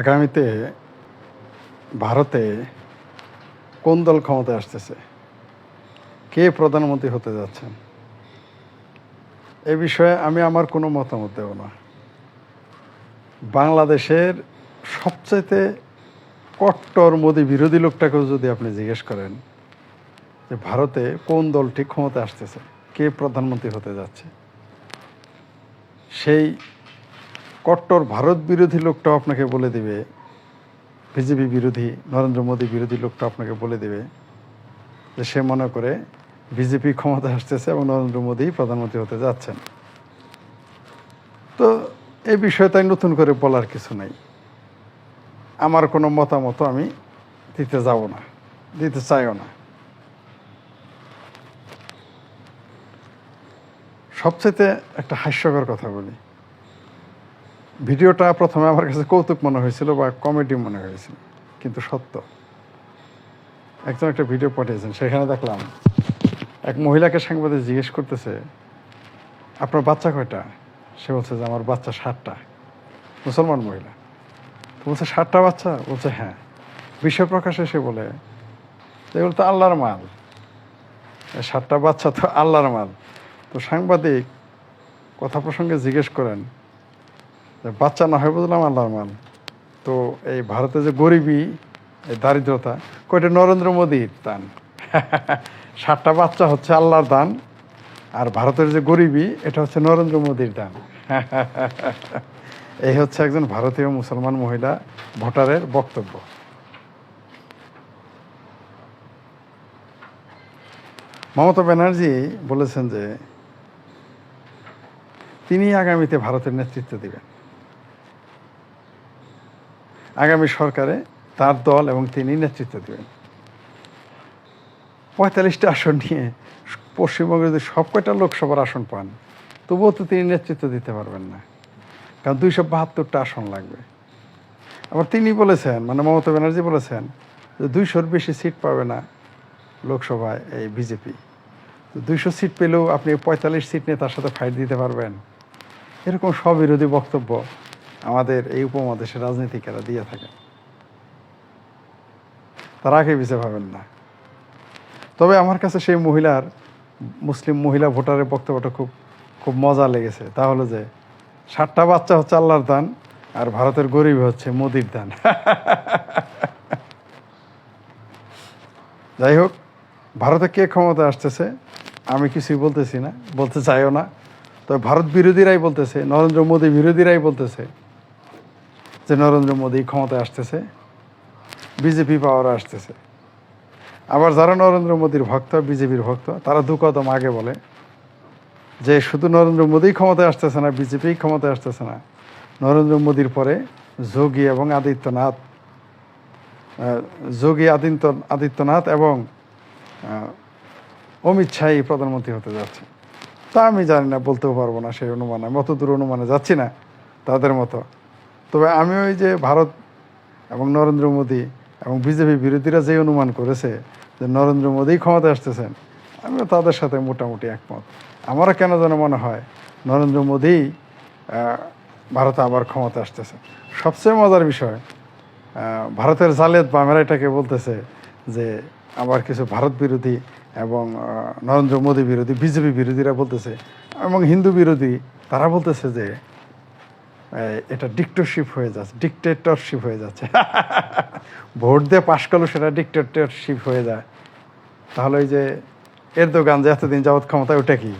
আগামীতে ভারতে কোন দল ক্ষমতায় আসতেছে? কে প্রধানমন্ত্রী হতে যাচ্ছেন? এ বিষয়ে আমি আমার কোনো মতামত দেব না। বাংলাদেশের সবচাইতে কট্টর মোদী বিরোধী লোকটাকেও যদি আপনি জিজ্ঞেস করেন যে ভারতে কোন দলটি ক্ষমতায় আসতেছে, কে প্রধানমন্ত্রী হতে যাচ্ছে, সেই কট্টর ভারত বিরোধী লোকটাও আপনাকে বলে দেবে, বিজেপি বিরোধী, নরেন্দ্র মোদী বিরোধী লোকটা আপনাকে বলে দেবে যে সে মনে করে বিজেপি ক্ষমতা আসতেছে এবং নরেন্দ্র মোদী প্রধানমন্ত্রী হতে যাচ্ছেন। তো এই বিষয়ে তাই নতুন করে বলার কিছু নাই। আমার কোনো মতামত আমি দিতে যাব না, দিতে চাইও না। সবচেয়ে একটা হাস্যকর কথা বলি। ভিডিওটা প্রথমে আমার কাছে কৌতুক মনে হয়েছিল বা কমেডি মনে হয়েছিল, কিন্তু সত্য। একজন একটা ভিডিও পাঠিয়েছেন, সেখানে দেখলাম এক মহিলাকে সাংবাদিক জিজ্ঞেস করতেছে, আপনার বাচ্চা কয়টা? সে বলছে যে, আমার বাচ্চা ষাটটা মুসলমান মহিলা। তো বলছে ষাটটা বাচ্চা? বলছে হ্যাঁ। বিশ্ব প্রকাশে সে বলে এগুলো তো আল্লাহর মাল। ষাটটা বাচ্চা তো আল্লাহর মাল। তো সাংবাদিক কথা প্রসঙ্গে জিজ্ঞেস করেন বাচ্চা না হয় বুঝলাম আল্লাহর মাল তো এই ভারতে যে গরিবী, এই দারিদ্রতা, কয়টা নরেন্দ্র মোদীর দান? ষাটটা বাচ্চা হচ্ছে আল্লাহর দান, আর ভারতের যে গরিবী, এটা হচ্ছে নরেন্দ্র মোদীর দান। এই হচ্ছে একজন ভারতীয় মুসলমান মহিলা ভোটারের বক্তব্য। মমতা ব্যানার্জি বলেছেন যে, তিনি আগামীতে ভারতের নেতৃত্ব দিবেন। আগামী সরকারে তার দল এবং তিনি নেতৃত্ব দেবেন। পঁয়তাল্লিশটা আসন নিয়ে পশ্চিমবঙ্গে যদি সব কয়টা লোকসভার আসন পান, তবুও তো তিনি নেতৃত্ব দিতে পারবেন না। কারণ দুইশো বাহাত্তরটা আসন লাগবে। আবার তিনি বলেছেন মানে মমতা ব্যানার্জি বলেছেন যে দুইশোর বেশি সিট পাবে না লোকসভায় এই বিজেপি। দুইশো সিট পেলেও আপনি পঁয়তাল্লিশ সিট নিয়ে তার সাথে ফাইট দিতে পারবেন। এরকম স্ববিরোধী বক্তব্য আমাদের এই উপমহাদেশের রাজনীতিকেরা দিয়ে থাকেন। তারা আগে পিছিয়ে ভাবেন না। তবে আমার কাছে সেই মহিলার, মুসলিম মহিলা ভোটারের বক্তব্যটা খুব খুব মজা লেগেছে। তা হলো যে ষাটটা বাচ্চা হচ্ছে আল্লাহর দান, আর ভারতের গরিব হচ্ছে মোদির দান। যাই হোক, ভারতে কে ক্ষমতা আসতেছে, আমি কিছুই বলতেছি না, বলতে চাইও না। তবে ভারত বিরোধীরাই বলতেছে, নরেন্দ্র মোদী বিরোধীরাই বলতেছে যে নরেন্দ্র মোদী ক্ষমতায় আসতেছে, বিজেপি পাওয়ার আসতেছে। আবার যারা নরেন্দ্র মোদীর ভক্ত, বিজেপির ভক্ত, তারা দু কদম আগে বলে যে শুধু নরেন্দ্র মোদী ক্ষমতায় আসতেছে না, বিজেপি ক্ষমতায় আসতেছে না। নরেন্দ্র মোদীর পরে যোগী এবং আদিত্যনাথ যোগী আদিত্য, আদিত্যনাথ এবং অমিত শাহই প্রধানমন্ত্রী হতে যাচ্ছে। তা আমি জানি না, বলতেও পারব না সেই অনুমানে। অত দূর অনুমানে যাচ্ছি না তাদের মতো। তবে আমি ওই যে ভারত এবং নরেন্দ্র মোদী এবং বিজেপি বিরোধীরা যে অনুমান করেছে যে নরেন্দ্র মোদী ক্ষমতায় আসতেছেন, আমিও তাদের সাথে মোটামুটি একমত। আমারও কেন যেন মনে হয় নরেন্দ্র মোদী ভারতে আবার ক্ষমতা আসতেছে। সবচেয়ে মজার বিষয় ভারতের জালেদ বামেরা এটাকে বলতেছে যে আবার কিছু ভারত বিরোধী এবং নরেন্দ্র মোদী বিরোধী, বিজেপি বিরোধীরা বলতেছে এবং হিন্দু বিরোধী, তারা বলতেছে যে এটা ডিক্টেটরশিপ হয়ে যাচ্ছে ডিক্টেটরশিপ হয়ে যাচ্ছে। ভোট দিয়ে পাশ করল, সেটা ডিক্টেটরশিপ হয়ে যায়। তাহলে ওই যে এরদোগান যে এতদিন যাবৎ ক্ষমতায় ওটা কি?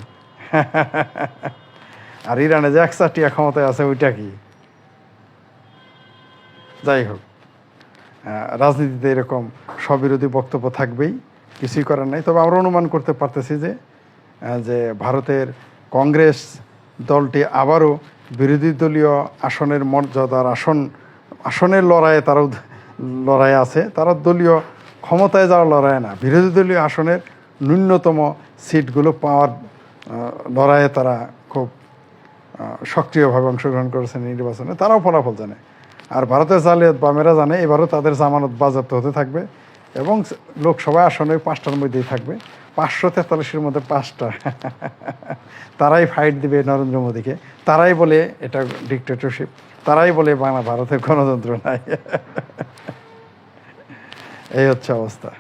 আর ইরানে যে একসাটিয়া ক্ষমতায় আছে, ওইটা কি? যাই হোক রাজনীতিতে এরকম স্ববিরোধী বক্তব্য থাকবেই, কিছুই করার নাই। তবে আমরা অনুমান করতে পারতেছি যে যে ভারতের কংগ্রেস দলটি আবারও বিরোধী দলীয় আসনের মর্যাদার আসন, আসনের লড়াইয়ে তারা লড়াই আছে। তারা দলীয় ক্ষমতায় যাওয়ার লড়াই না, বিরোধী দলীয় আসনের ন্যূনতম সিটগুলো পাওয়ার লড়াইয়ে তারা খুব সক্রিয়ভাবে অংশগ্রহণ করেছেন নির্বাচনে। তারাও ফলাফল জানে। আর ভারতের জালিয়াত বামেরা জানে, এবারও তাদের জামানত বাজেয়াপ্ত হতে থাকবে এবং লোকসভা আসনে পাঁচটার মধ্যেই থাকবে। পাঁচশো তেতাল্লিশের মধ্যে পাঁচটা। তারাই ফাইট দিবে নরেন্দ্র মোদীকে। তারাই বলে এটা ডিক্টেটরশিপ তারাই বলে বাংলা ভারতের গণতন্ত্র নাই। এই হচ্ছে অবস্থা।